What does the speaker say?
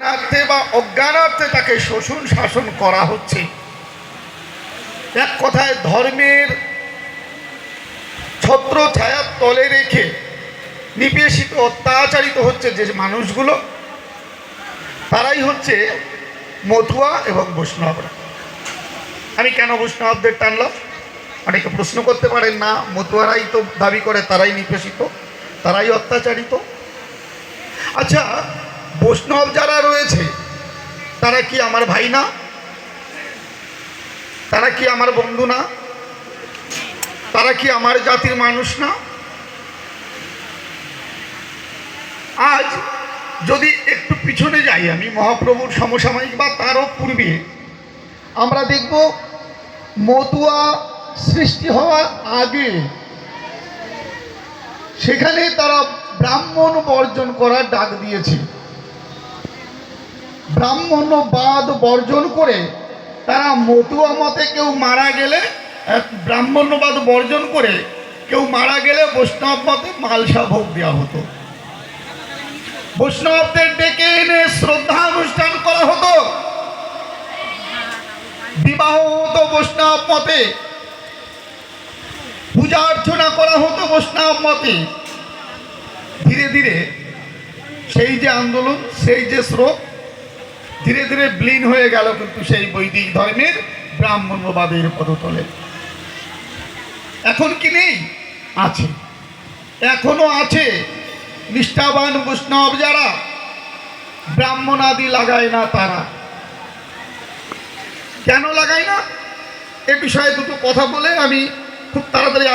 অজ্ঞানার্থে বা অজ্ঞানার্থে তাকে শোষণ শাসন করা হচ্ছে। এক কথায় ধর্মের ছত্র ছায়ার তলে রেখে নিবেশিত অত্যাচারিত হচ্ছে যে মানুষগুলো, তারাই হচ্ছে মতুয়া এবং বৈষ্ণবরা। আমি কেন বৈষ্ণবদের টানলাম? অনেকে প্রশ্ন করতে পারেন, না, মতুয়ারাই তো দাবি করে, তারাই নিবেশিত তারাই অত্যাচারিত। আচ্ছা বৈষ্ণব যারা রয়েছে, তারা কি আমার ভাই না? তারা কি আমার বন্ধু না? তারা কি আমার জাতির মানুষ না? আজ যদি একটু পিছনে যাই আমি, মহাপ্রভুর সমসাময়িক বা তারও পূর্বে, আমরা দেখব মতুয়া সৃষ্টি হওয়ার আগে সেখানে তারা ব্রাহ্মণ বর্জন করার ডাক দিয়েছে। ব্রাহ্মণ্যবাদ বর্জন করে তারা মতুয়া মতে কেউ মারা গেলে ব্রাহ্মণ্যবাদ বর্জন করে কেউ মারা গেলে বৈষ্ণব মতে মালসা ভোগ দেওয়া হতো। বৈষ্ণবদের ডেকে এনে শ্রদ্ধা অনুষ্ঠান করা হতো। বিবাহ হতো বৈষ্ণব মতে। পূজা অর্চনা করা হতো বৈষ্ণব মতে। ধীরে ধীরে সেই যে আন্দোলন, সেই যে স্রোত ধীরে ধীরে বিলীন হয়ে গেল কিন্তু সেই বৈদিক ধর্মের ব্রাহ্মণ্যবাদের পদতলে। এখন কি নেই? আছে। এখনও আছে। নিষ্ঠাবান বৈষ্ণব যারা ব্রাহ্মণ আদি লাগায় না তারা। কেন লাগায় না? এ বিষয়ে দুটো কথা বলে আমি খুব তাড়াতাড়ি